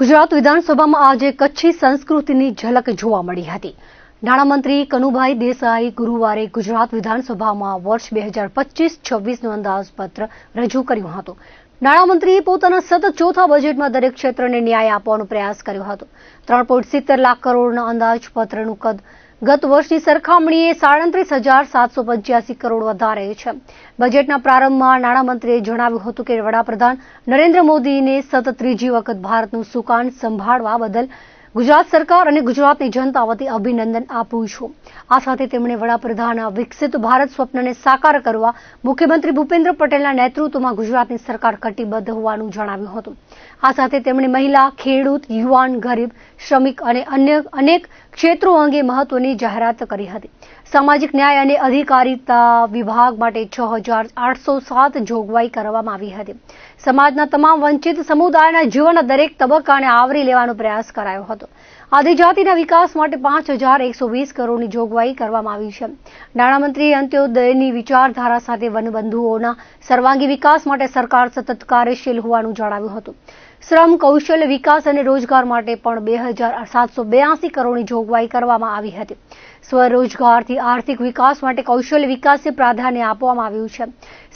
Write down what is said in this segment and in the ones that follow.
ગુજરાત વિધાનસભામાં આજે કચ્છી સંસ્કૃતિની ઝલક જોવા મળી હતી. નાણામંત્રી કનુભાઈ દેસાઈ ગુરુવારે ગુજરાત વિધાનસભામાં વર્ષ બે હજાર પચીસ છવ્વીસનું અંદાજપત્ર રજૂ કર્યું હતું. નાણામંત્રીએ પોતાના સતત ચોથા બજેટમાં દરેક ક્ષેત્રને ન્યાય આપવાનો પ્રયાસ કર્યો હતો. ત્રણ પોઈન્ટ સિત્તેર લાખ કરોડના અંદાજપત્રનું કદ ગત વર્ષની સરખામણીએ સાડત્રીસ હજાર સાતસો પંચ્યાસી કરોડ વધારે છે. બજેટના પ્રારંભમાં નાણામંત્રીએ જણાવ્યું હતું કે વડાપ્રધાન નરેન્દ્ર મોદીને સતત ત્રીજી વખત ભારતનું સુકાન સંભાળવા બદલ ગુજરાત સરકાર અને ગુજરાતની જનતા વતી અભિનંદન આપું છું. આ સાથે તેમણે વડાપ્રધાનના વિકસિત ભારત સ્વપ્નને સાકાર કરવા મુખ્યમંત્રી ભૂપેન્દ્ર પટેલના નેતૃત્વમાં ગુજરાતની સરકાર કટિબદ્ધ હોવાનું જણાવ્યું હતું. આ સાથે તેમણે મહિલા, ખેડૂત, યુવાન, ગરીબ, શ્રમિક અને અન્ય અનેક ક્ષેત્રો અંગે મહત્વની જાહેરાત કરી હતી. સામાજિક ન્યાય અને અધિકારીતા વિભાગ માટે છ હજાર આઠસો સાત જોગવાઈ કરવામાં આવી હતી. સમાજના તમામ વંચિત સમુદાયના જીવનના દરેક તબક્કાને આવરી લેવાનો પ્રયાસ કરાયો હતો. આદિજાતિના વિકાસ માટે પાંચ હજાર એકસો વીસ કરોડની જોગવાઈ કરવામાં આવી છે. નાણામંત્રીએ અંત્યોદયની વિચારધારા સાથે વનબંધુઓના સર્વાંગી વિકાસ માટે સરકાર સતત કાર્યશીલ હોવાનું જણાવ્યું હતું. શ્રમ, કૌશલ્ય વિકાસ અને રોજગાર માટે પણ બે હજાર સાતસો બ્યાસી કરોડની જોગવાઈ કરવામાં આવી હતી. સ્વરોજગારથી આર્થિક વિકાસ માટે કૌશલ્ય વિકાસને પ્રાધાન્ય આપવામાં આવ્યું છે.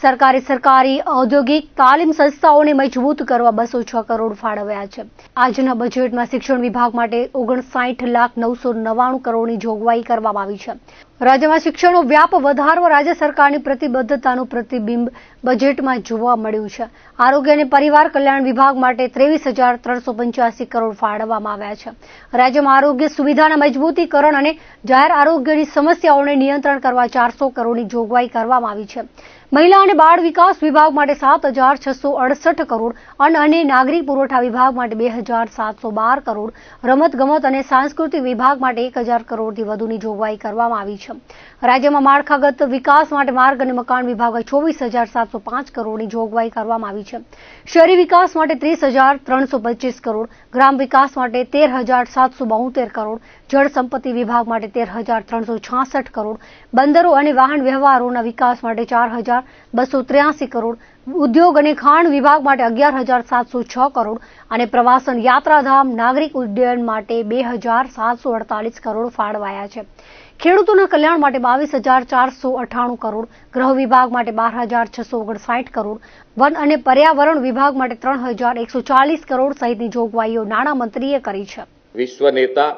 સરકારે સરકારી ઔદ્યોગિક તાલીમ સંસ્થાઓને મજબૂત કરવા બસો છ કરોડ ફાળવ્યા છે. આજના બજેટમાં શિક્ષણ વિભાગ માટે ઓગણસાઠ લાખ નવસો નવ્વાણું કરોડની જોગવાઈ કરવામાં આવી છે. રાજ્યમાં શિક્ષણનો વ્યાપ વધારવા રાજ્ય સરકારની પ્રતિબદ્ધતાનું પ્રતિબિંબ બજેટમાં જોવા મળ્યું છે. આરોગ્ય અને પરિવાર કલ્યાણ વિભાગ માટે ત્રેવીસ હજાર ત્રણસો પંચ્યાસી કરોડ ફાળવવામાં આવ્યા છે. રાજ્યમાં આરોગ્ય સુવિધાના મજબૂતીકરણ અને જાહેર આરોગ્યની સમસ્યાઓને નિયંત્રણ કરવા ચારસો કરોડની જોગવાઈ કરવામાં આવી છે. મહિલા અને બાળ વિકાસ વિભાગ માટે સાત હજાર છસો અડસઠ કરોડ અન્ન અને નાગરિક પુરવઠા વિભાગ માટે બે હજાર સાતસો બાર કરોડ, રમતગમત અને સાંસ્કૃતિક વિભાગ માટે એક હજાર કરોડથી વધુની જોગવાઈ કરવામાં આવી છે. રાજ્યમાં માળખાગત વિકાસ માટે માર્ગ અને મકાન વિભાગે ચોવીસ હજાર સાતસો પાંચ કરોડની જોગવાઈ કરવામાં આવી છે. શહેરી વિકાસ માટે ત્રીસ હજાર ત્રણસો પચીસ કરોડ, ગ્રામ વિકાસ માટે તેર હજાર સાતસો બોતેર કરોડ, જળ વિભાગ માટે તેર હજાર ત્રણસો છાસઠ કરોડ, બંદરો અને વાહન વ્યવહારોના વિકાસ માટે ચાર હજાર બસો ત્ર્યાસી કરોડ, ઉદ્યોગ અને ખાણ વિભાગ માટે અગિયાર હજાર સાતસો છ કરોડ અને પ્રવાસન યાત્રાધામ, નાગરિક ઉડ્ડયન માટે બે હજાર સાતસો અડતાલીસ કરોડ ફાળવાયા છે. ખેડૂતોના કલ્યાણ માટે બાવીસ હજાર ચારસો અઠાણું કરોડ, ગૃહ વિભાગ માટે બાર હજાર છસો ઓગણસાઠ કરોડ, વન અને પર્યાવરણ વિભાગ માટે ત્રણ હજાર એકસો ચાલીસ કરોડ સહિતની જોગવાઈઓ નાણામંત્રીએ કરી છે. વિશ્વ નેતા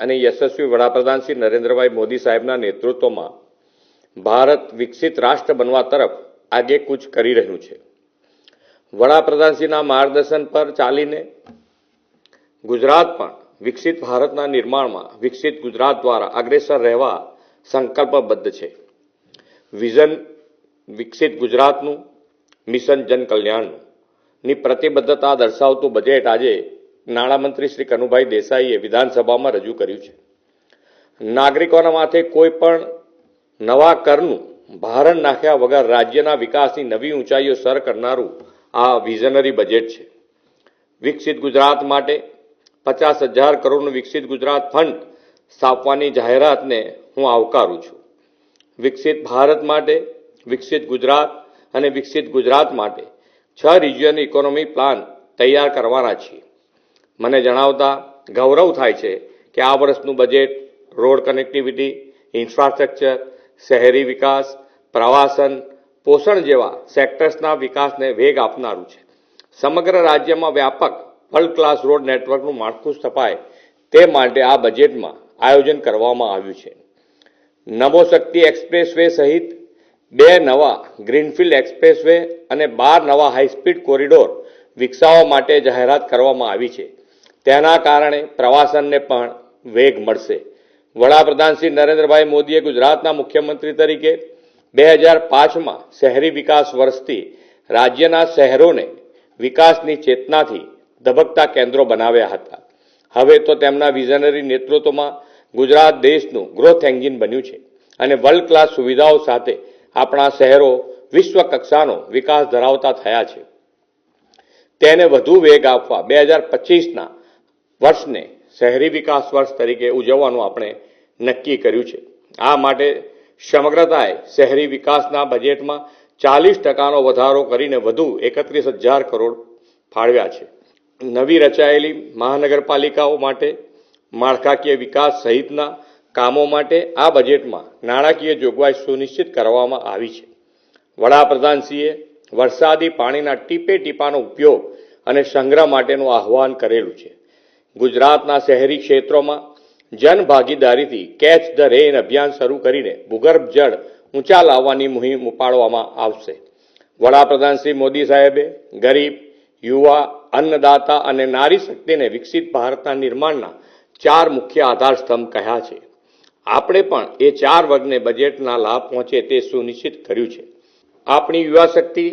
અને યશસ્વી વડાપ્રધાન શ્રી નરેન્દ્રભાઈ મોદી સાહેબના નેતૃત્વમાં ભારત વિકસિત રાષ્ટ્ર બનવા તરફ આગે કૂચ કરી રહ્યું છે. વડાપ્રધાનશ્રીના માર્ગદર્શન પર ચાલીને ગુજરાત પણ વિકસિત ભારતના નિર્માણમાં, વિકસિત ગુજરાત દ્વારા અગ્રેસર રહેવા સંકલ્પબદ્ધ છે. વિઝન વિકસિત ગુજરાતનું, મિશન જનકલ્યાણની પ્રતિબદ્ધતા દર્શાવતું બજેટ આજે નાણામંત્રી શ્રી કનુભાઈ દેસાઈએ વિધાનસભામાં રજૂ કર્યું છે. નાગરિકોના માથે કોઈ પણ નવા કરનું ભારણ નાખ્યા વગર રાજ્યના વિકાસની નવી ઊંચાઈઓ સર કરનારું આ વિઝનરી બજેટ છે. વિકસિત ગુજરાત માટે પચાસ હજાર કરોડનું વિકસિત ગુજરાત ફંડ સ્થાપવાની જાહેરાતને હું આવકારું છું. વિકસિત ભારત માટે, વિકસિત ગુજરાત અને વિકસિત ગુજરાત માટે છ રિજિયન ઇકોનોમી પ્લાન તૈયાર કરવાના છીએ. મને જણાવતા ગૌરવ થાય છે કે આ વર્ષનું બજેટ રોડ કનેક્ટિવિટી ઇન્ફ્રાસ્ટ્રક્ચર શહેરી વિકાસ, પ્રવાસન, પોષણ જેવા સેક્ટર્સના વિકાસને વેગ આપનારું છે. સમગ્ર રાજ્યમાં વ્યાપક વર્લ્ડ ક્લાસ રોડ નેટવર્કનું માળખું સ્થપાય તે માટે આ બજેટમાં આયોજન કરવામાં આવ્યું છે. નમો શક્તિ એક્સપ્રેસવે સહિત બે નવા ગ્રીનફિલ્ડ એક્સપ્રેસવે અને બાર નવા હાઈસ્પીડ કોરિડોર વિકસાવવા માટે જાહેરાત કરવામાં આવી છે. તેના કારણે પ્રવાસનને પણ વેગ મળશે. વડાપ્રધાન શ્રી નરેન્દ્રભાઈ મોદીએ ગુજરાતના મુખ્યમંત્રી તરીકે બે હજાર પાંચમાં શહેરી વિકાસ વર્ષથી રાજ્યના શહેરોને વિકાસની ચેતનાથી ધબકતા કેન્દ્રો બનાવ્યા હતા. હવે તો તેમના વિઝનરી નેતૃત્વમાં ગુજરાત દેશનું ગ્રોથ એન્જિન બન્યું છે અને વર્લ્ડ ક્લાસ સુવિધાઓ સાથે આપણા શહેરો વિશ્વ કક્ષાનો વિકાસ ધરાવતા થયા છે. તેને વધુ વેગ આપવા બે હજાર પચીસના વર્ષને શહેરી વિકાસ વર્ષ તરીકે ઉજવવાનું આપણે નક્કી કર્યું છે. આ માટે સમગ્રતાએ શહેરી વિકાસના બજેટમાં ચાલીસ ટકાનો વધારો કરીને વધુ એકત્રીસ હજાર કરોડ ફાળવ્યા છે. નવી રચાયેલી મહાનગરપાલિકાઓ માટે, માળખાકીય વિકાસ સહિતના કામો માટે આ બજેટમાં નાણાકીય જોગવાઈ સુનિશ્ચિત કરવામાં આવી છે. વડાપ્રધાનશ્રીએ વરસાદી પાણીના ટીપે ટીપાનો ઉપયોગ અને સંગ્રહ માટેનું આહવાન કરેલું છે. ગુજરાતના શહેરી ક્ષેત્રોમાં જન ભાગીદારીથી કેચ ધ રેન અભિયાન શરૂ કરીને ભૂગર્ભ જળ ઊંચા લાવવાની મુહિમ ઉપાડવામાં આવશે. વડાપ્રધાન શ્રી મોદી સાહેબે ગરીબ યુવા, અન્નદાતા અને નારી શક્તિને વિકસિત ભારતના નિર્માણના ચાર મુખ્ય આધાર સ્તંભ કહ્યા છે. આપણે પણ એ ચાર વર્ગને બજેટના લાભ પહોંચે તે સુનિશ્ચિત કર્યું છે. આપણી યુવા શક્તિ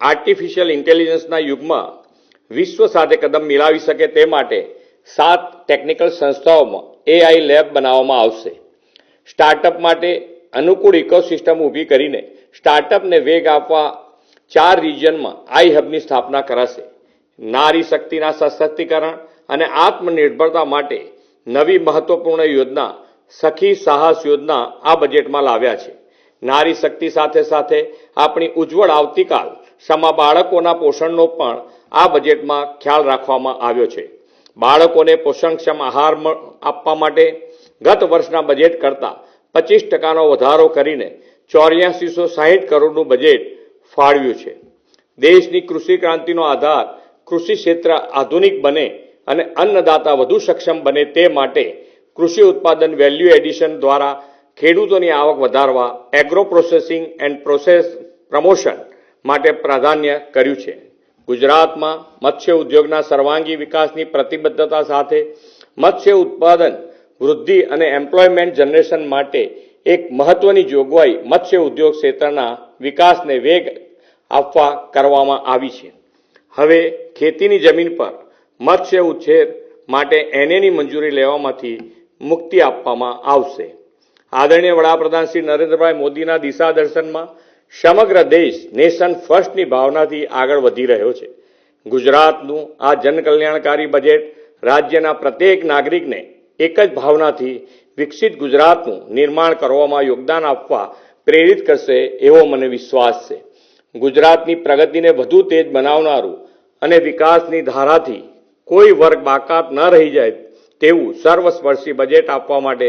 આર્ટિફિશિયલ ઇન્ટેલિજન્સના યુગમાં વિશ્વ સાથે કદમ મિલાવી શકે તે માટે સાત ટેકનિકલ સંસ્થાઓમાં એઆઈ લેબ બનાવવામાં આવશે. સ્ટાર્ટઅપ માટે અનુકૂળ ઇકોસિસ્ટમ ઊભી કરીને સ્ટાર્ટઅપને વેગ આપવા ચાર રિજિયનમાં આઈ હબની સ્થાપના કરાશે. નારી શક્તિના સશક્તિકરણ અને આત્મનિર્ભરતા માટે નવી મહત્વપૂર્ણ યોજના સખી સાહસ યોજના આ બજેટમાં લાવ્યા છે. નારી શક્તિ સાથે સાથે આપણી ઉજ્જવળ આવતીકાલ સમા બાળકોના પોષણનો પણ આ બજેટમાં ખ્યાલ રાખવામાં આવ્યો છે. બાળકોને પોષણક્ષમ આહાર આપવા માટે ગત વર્ષના બજેટ કરતાં પચીસ ટકાનો વધારો કરીને ચોર્યાસીસો સાહીઠ કરોડનું બજેટ ફાળવ્યું છે. દેશની કૃષિ ક્રાંતિનો આધાર કૃષિ ક્ષેત્ર આધુનિક બને અને અન્નદાતા વધુ સક્ષમ બને તે માટે કૃષિ ઉત્પાદન વેલ્યુ એડિશન દ્વારા ખેડૂતોની આવક વધારવા agro processing and process promotion માટે પ્રાધાન્ય કર્યું છે. ગુજરાતમાં મત્સ્ય ઉદ્યોગના સર્વાંગી વિકાસની પ્રતિબદ્ધતા સાથે મત્સ્ય ઉત્પાદન વૃદ્ધિ અને એમ્પ્લોયમેન્ટ જનરેશન માટે એક મહત્વની જોગવાઈ મત્સ્ય ઉદ્યોગ ક્ષેત્રના વિકાસને વેગ આપવા કરવામાં આવી છે. હવે ખેતીની જમીન પર મત્સ્ય ઉછેર માટે એનેની મંજૂરી લેવામાંથી મુક્તિ આપવામાં આવશે. આદરણીય વડાપ્રધાન શ્રી નરેન્દ્રભાઈ મોદીના દિશા દર્શનમાં સમગ્ર દેશ નેશન ફર્સ્ટની ભાવનાથી આગળ વધી રહ્યો છે. ગુજરાતનું આ જનકલ્યાણકારી બજેટ રાજ્યના પ્રત્યેક નાગરિકને એક જ ભાવનાથી વિકસિત ગુજરાતનું નિર્માણ કરવામાં યોગદાન આપવા પ્રેરિત કરશે એવો મને વિશ્વાસ છે. ગુજરાતની પ્રગતિને વધુ તેજ બનાવનારું અને વિકાસની ધારાથી કોઈ વર્ગ બાકાત ન રહી જાય તેવું સર્વસ્પર્શી બજેટ આપવા માટે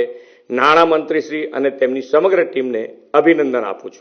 નાણામંત્રી શ્રી અને તેમની સમગ્ર ટીમને અભિનંદન આપું છું.